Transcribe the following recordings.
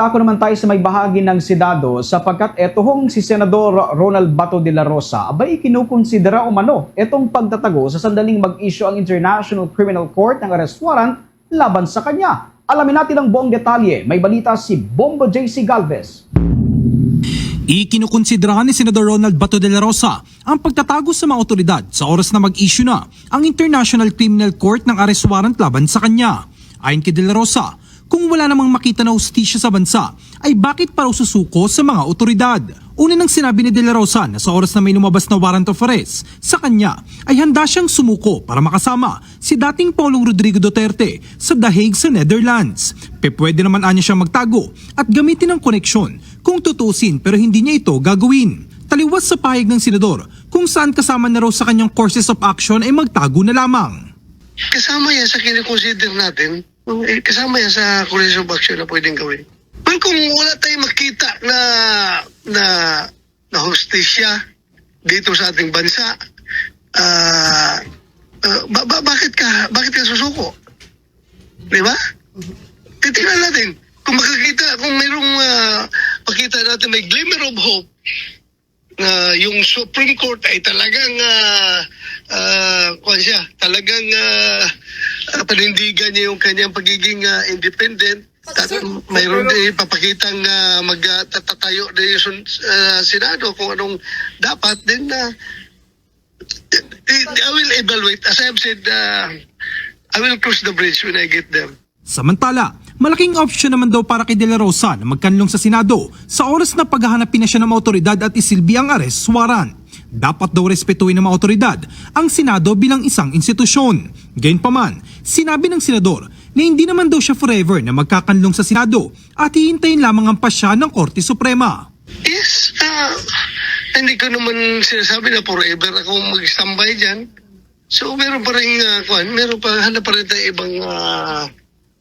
Ako naman tayo sa may bahagi ng Senado sapagkat eto si Senador Ronald Bato de la Rosa abay kinukonsidera umano etong pagtatago sa sandaling mag-issue ang International Criminal Court ng arrest warrant laban sa kanya. Alamin natin ang buong detalye. May balita si Bombo JC Galvez. Ikinukonsiderahan ni Senador Ronald Bato de la Rosa ang pagtatago sa mga otoridad sa oras na mag-issue na ang International Criminal Court ng arrest warrant laban sa kanya. Ayon kay de la Rosa, kung wala namang makita na ustisya sa bansa, ay bakit pa raw susuko sa mga otoridad? Una nang sinabi ni De La Rosa na sa oras na may lumabas na warrant of arrest sa kanya ay handa siyang sumuko para makasama si dating Pangulong Rodrigo Duterte sa The Hague sa Netherlands. Pe pwede naman anya siyang magtago at gamitin ang koneksyon kung tutusin pero hindi niya ito gagawin. Taliwas sa pahig ng senador kung saan kasama na raw sa kanyang courses of action ay magtago na lamang. kasama yan sa kinikonsider natin, eh, kasama yan sa course of action na pwedeng gawin. Well, kung wala tayong makita na na na hostisya dito sa ating bansa, ah ah, ba- ba- bakit ka bakit ka susuko? Di ba? Titingnan natin kung makakita kung mayroong ah, makita natin may glimmer of hope na yung Supreme Court ay talagang uh, uh, siya, talagang uh, uh, panindigan niya yung kanyang pagiging ah, independent at mayroon din papakitang uh, magtatayo na yung sun- ah, Senado kung anong dapat din na I will evaluate as I've said uh, I will cross the bridge when I get there. Samantala, malaking option naman daw para kay De La Rosa na magkanlong sa Senado sa oras na paghahanapin na siya ng mga otoridad at isilbi ang arrest warrant. Dapat daw respetuhin ng mga otoridad ang Senado bilang isang institusyon. Gayunpaman, sinabi ng senador na hindi naman daw siya forever na magkakanlong sa Senado at hihintayin lamang ang pasya ng Korte Suprema. Yes, ah, hindi ko naman sinasabi na forever ako mag-standby dyan. So meron pa rin, uh, kwan, meron pa, hanap pa rin tayo ibang, ah,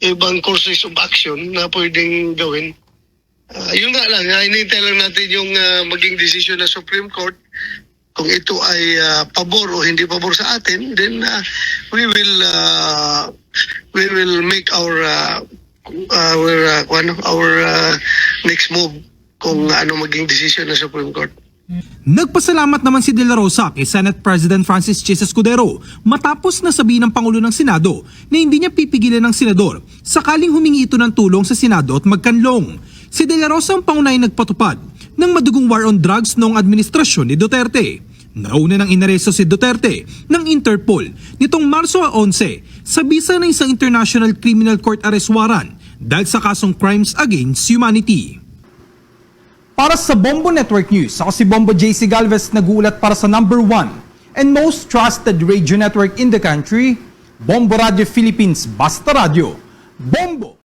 ibang courses of action na pwedeng gawin. Ah, yun nga lang, uh, hinihintay lang natin yung ah, maging decision ng Supreme Court kung ito ay ah, pabor o hindi pabor sa atin, then ah, we will ah, we will make our ah, our ah, kwan, our ah, next move kung ano maging decision ng Supreme Court. Nagpasalamat naman si De La Rosa kay Senate President Francis Chis Escudero matapos na sabihin ng Pangulo ng Senado na hindi niya pipigilan ng senador sakaling humingi ito ng tulong sa Senado at magkanlong. Si De La Rosa ang pangunahing nagpatupad ng madugong war on drugs noong administrasyon ni Duterte. Nauna nang inaresto si Duterte ng Interpol nitong Marso 11 sa bisa ng isang International Criminal Court arrest warrant dahil sa kasong crimes against humanity. Para sa Bombo Network News, ako si Bombo JC Galvez naguulat para sa number one and most trusted radio network in the country, Bombo Radio Philippines Basta Radio. Bombo!